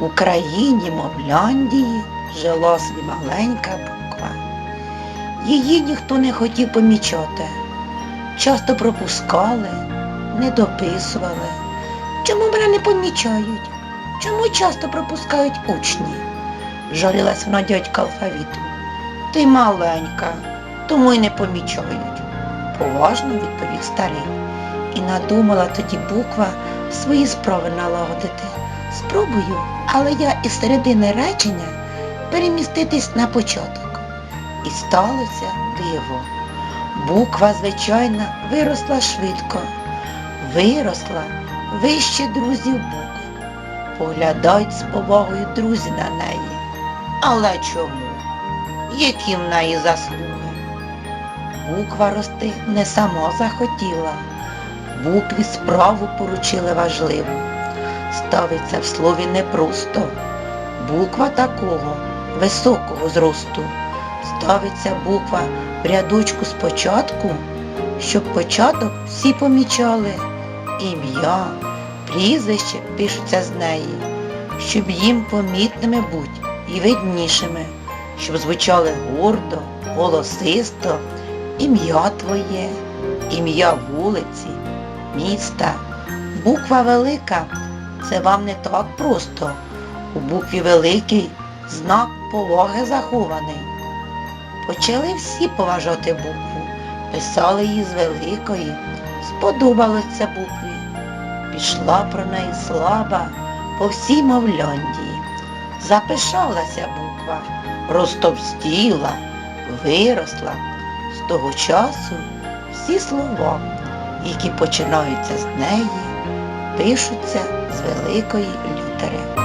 В Україні, мовляндії, жила собі маленька буква. Її ніхто не хотів помічати. Часто пропускали, не дописували. Чому мене не помічають? Чому часто пропускають учні? Жалілась вона дядька алфавіту. Ти маленька, тому й не помічають. Поважно відповів старий. І надумала тоді буква свої справи налагодити. Спробую, але я із середини речення переміститись на початок. І сталося диво. Буква, звичайно, виросла швидко. Виросла вище друзів букв. Поглядають з повагою друзі на неї. Але чому? Які в неї заслуги? Буква рости не сама захотіла. Букві справу поручили важливу. Ставиться в слові непросто. Буква такого високого зросту. Ставиться буква в рядочку спочатку, щоб початок всі помічали. Ім'я, прізвище пишуться з неї, щоб їм помітними бути і виднішими, щоб звучали гордо, голосисто, ім'я твоє, ім'я вулиці, міста. Буква велика це вам не так просто. У букві великий знак поваги захований. Почали всі поважати букву, писали її з великої, сподобалося букві. Пішла про неї слава по всій Мовляндії. Запишалася буква, розтовстіла, виросла. З того часу всі слова, які починаються з неї, пишуться з великої літери.